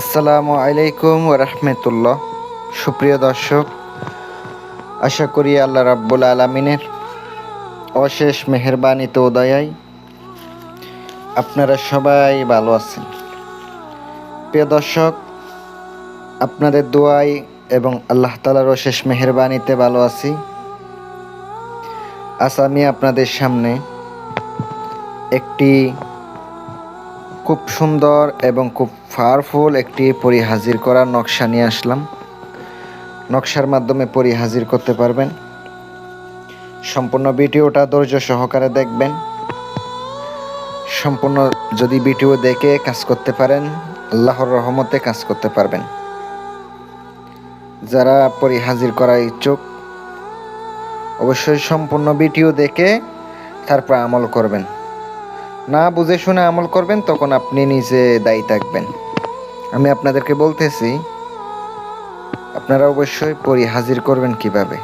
আসসালামু আলাইকুম রহমতুল্লাহ। সুপ্রিয় দর্শক, আশা করি আল্লাহ রাব্বুল আলমিনের অশেষ মেহরবানিতে উদয়াই আপনারা সবাই ভালো আছেন। প্রিয় দর্শক, আপনাদের দোয়াই এবং আল্লাহ তালার অশেষ মেহরবানিতে ভালো আছি। আজ আমি আপনাদের সামনে একটি খুব সুন্দর এবং খুব পাওয়ারফুল একটি পরি হাজির করার নকশা নিয়ে আসলাম। নকশার মাধ্যমে পরি হাজির করতে পারবেন। সম্পূর্ণ ভিডিওটা ধৈর্য সহকারে দেখবেন। সম্পূর্ণ যদি ভিডিও দেখে কাজ করতে পারেন, আল্লাহর রহমতে কাজ করতে পারবেন। যারা পরি হাজির করা ইচ্ছুক, অবশ্যই সম্পূর্ণ ভিডিও দেখে তারপর আমল করবেন। না বুঝে শুনে আমল করবেন, তখন আপনি নিজে দায়ী থাকবেন। আমি আপনাদেরকে বলতেছি, আপনারা অবশ্যই পরি হাজির করবেন কীভাবে।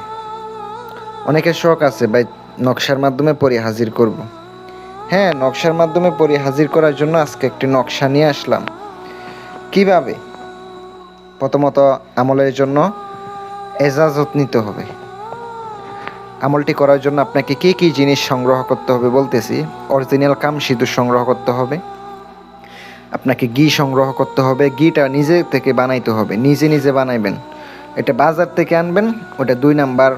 অনেকের শখ আছে, ভাই, নকশার মাধ্যমে পরি হাজির করব। হ্যাঁ নকশার মাধ্যমে পরি হাজির করার জন্য আজকে একটি নকশা নিয়ে আসলাম। কীভাবে? প্রথমত আমলের জন্য এজাজত নিতে হবে। আমলটি করার জন্য আপনাকে কী কী জিনিস সংগ্রহ করতে হবে বলতেছি? অরিজিনাল কাম সিঁদুর সংগ্রহ করতে হবে। আপনাকে ঘি সংগ্রহ করতে হবে। ঘিটা নিজে থেকে বানাইতে হবে। নিজে নিজে বানাইবেন। এটা বাজার থেকে আনবেন, ওটা দুই নাম্বার,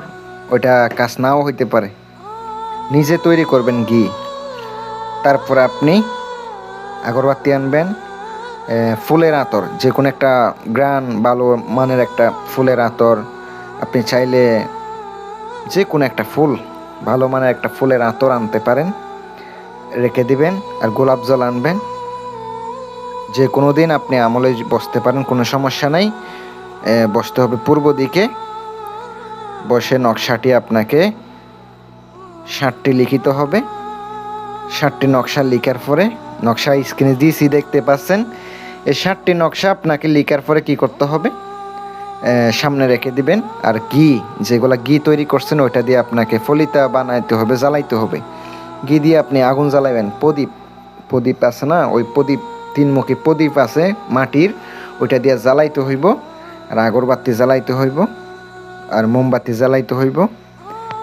ওটা কাজ নাও হইতে পারে। নিজে তৈরি করবেন ঘি। তারপরে আপনি আগরবাতি আনবেন ফুলের আতর যে কোনো একটা গ্রান ভালো মানের একটা ফুলের আতর। আপনি চাইলে যে কোনো একটা ফুল, ভালো মানের একটা ফুলের আতর আনতে পারেন, রেখে দিবেন আর গোলাপ জল আনবেন। যে কোনো দিন আপনি আমলে বসতে পারেন, কোনো সমস্যা নাই। বসতে হবে পূর্ব দিকে। বসে নকশাটি আপনাকে ষাটটি লিখিত হবে। ষাটটি নকশা লিখার পরে, নকশা স্ক্রিনে দিয়েছি দেখতে পাচ্ছেন। এই ষাটটি নকশা আপনাকে লিখার পরে কি করতে হবে? সামনে রেখে দিবেন। আর ঘি, যেগুলা ঘি তৈরি করছেন, ওইটা দিয়ে আপনাকে ফলিতা বানাইতে হবে, জ্বালাইতে হবে। ঘি দিয়ে আপনি আগুন জ্বালাবেন প্রদীপ প্রদীপ আছে না? ওই প্রদীপ, তিনমুখী প্রদীপ আছে মাটির, ওইটা দিয়ে জ্বালাইতে হইব। আর আগরবাতি জ্বালাইতে হইব। আর মোমবাতি জ্বালাইতে হইব।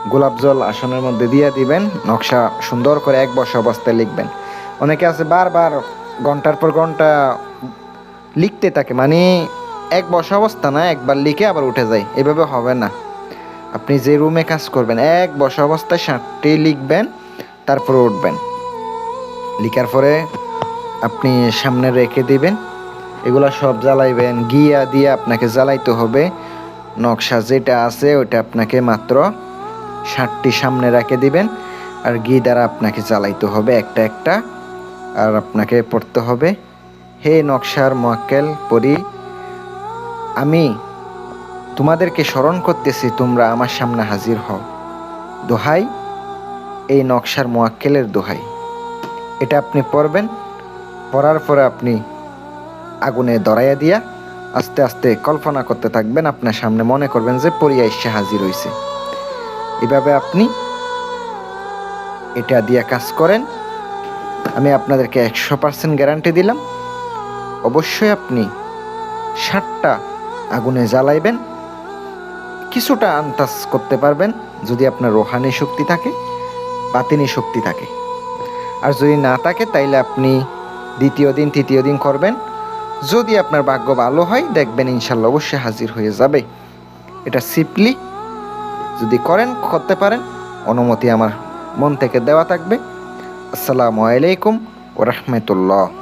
গোলাপ জল আসনের মধ্যে দিয়ে দিবেন। নকশা সুন্দর করে এক বর্ষ অবস্থায় লিখবেন। অনেকে আছে বারবার ঘণ্টার পর ঘণ্টা লিখতে থাকে। মানে এক বসা অবস্থা না, একবার লিখে আবার উঠে যায়। এভাবে হবে না। আপনি যে রুমে কাজ করবেন, এক বসা অবস্থায় ষাটটি লিখবেন, তারপরে উঠবেন। লিখার পরে আপনি সামনে রেখে দিবেন। এগুলা সব জ্বালাইবেন। গিয়া দিয়ে আপনাকে জ্বালাইতে হবে। নকশা যেটা আছে, ওইটা আপনাকে মাত্র ষাটটি সামনে রেখে দিবেন। আর ঘি দ্বারা আপনাকে জ্বালাইতে হবে একটা একটা। আর আপনাকে পড়তে হবে, হে নকশার মোয়াক্কেল পরি আমি তোমাদেরকে স্মরণ করতেছি, তোমরা আমার সামনে হাজির হও। দোহাই, এই নকশার মোয়াক্কেলের দোহাই। এটা আপনি পড়বেন পড়ার পরে আপনি আগুনে দড়াইয়া দিয়া আস্তে আস্তে কল্পনা করতে থাকবেন, আপনার সামনে মনে করবেন যে পরিয়া এসে হাজির হয়েছে এভাবে আপনি এটা দিয়া কাজ করেন। আমি আপনাদেরকে একশো পার্সেন্ট গ্যারান্টি দিলাম। অবশ্যই আপনি ষাটটা আগুনে জ্বালাইবেন। কিছুটা আন্দাজ করতে পারবেন যদি আপনার রোহানি শক্তি থাকে, বাতিনি শক্তি থাকে। আর যদি না থাকে, তাইলে আপনি দ্বিতীয় দিন, তৃতীয় দিন করবেন। যদি আপনার ভাগ্য ভালো হয়, দেখবেন ইনশাল্লাহ অবশ্যই হাজির হয়ে যাবে। এটা সিপলি যদি করেন, করতে পারেন, অনুমতি আমার মন থেকে দেওয়া থাকবে। আসসালামু আলাইকুম ও রহমতুল্লাহ।